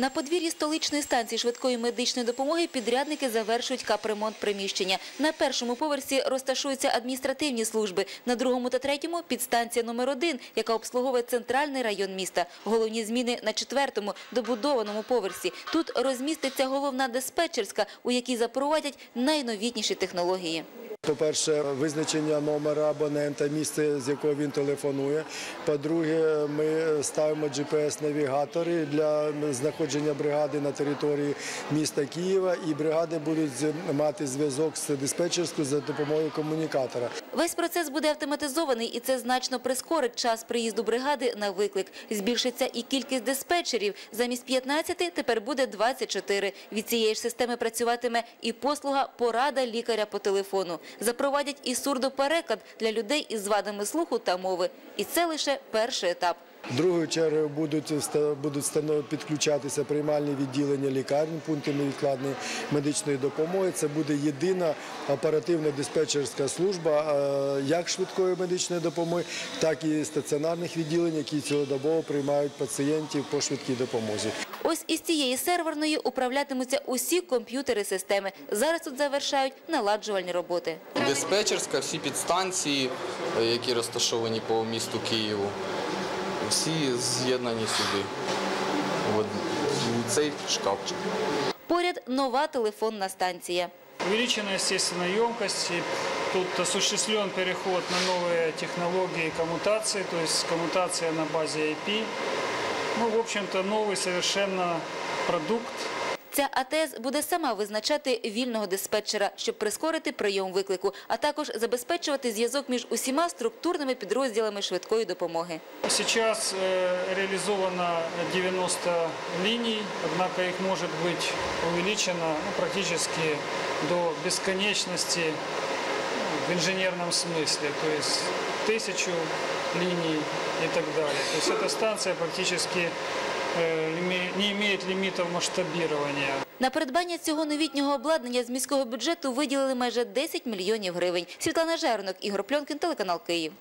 На подвір'ї столичної станції швидкої медичної допомоги підрядники завершують капремонт приміщення. На першому поверсі розташуються адміністративні служби, на другому та третьому – підстанція номер один, яка обслуговує центральний район міста. Головні зміни на четвертому, добудованому поверсі. Тут розміститься головна диспетчерська, у якій запровадять найновітніші технології. По-перше, визначення номера абонента, місце, з якого він телефонує. По-друге, ми ставимо GPS-навігатори для знаходження бригади на території міста Києва. І бригади будуть мати зв'язок з диспетчерською за допомогою комунікатора. Весь процес буде автоматизований, і це значно прискорить час приїзду бригади на виклик. Збільшиться і кількість диспетчерів. Замість 15 тепер буде 24. Від цієї ж системи працюватиме і послуга «Порада лікаря по телефону». Запровадять і сурдопереклад для людей із вадами слуху та мови. І це лише перший етап. Другою чергою будуть будуть підключатися приймальні відділення лікарень, пункти невідкладної медичної допомоги. Це буде єдина оперативна диспетчерська служба е, як швидкої медичної допомоги, так і стаціонарних відділень, які цілодобово приймають пацієнтів по швидкій допомозі. Ось із цієї серверної управлятимуться усі комп'ютери системи. Зараз тут завершають наладжувальні роботи. Диспетчерська, всі підстанції, е, які розташовані по місту Києву, всі з'єднані сюди, в цей шкафчик. Поряд нова телефонна станція. Увеличена, естественно, емкость. Тут осуществлен переход на новые технологии коммутации, то есть коммутация на базе IP. Ну, в общем-то, новый совершенно продукт. Ця АТС буде сама визначати вільного диспетчера, щоб прискорити прийом виклику, а також забезпечувати зв'язок між усіма структурними підрозділами швидкої допомоги. Сейчас э, реализовано 90 линий, однако их может быть увеличено ну, практически до бесконечности ну, в инженерном смысле, то есть тысячу линий и так далее. То есть эта станция практически э, не имеет лимитов масштабирования. На придбання цього новітнього обладнання з міського бюджету виділили майже 10 мільйонів гривень. Світлана Жернок, Ігор Пльонкін, телеканал Київ.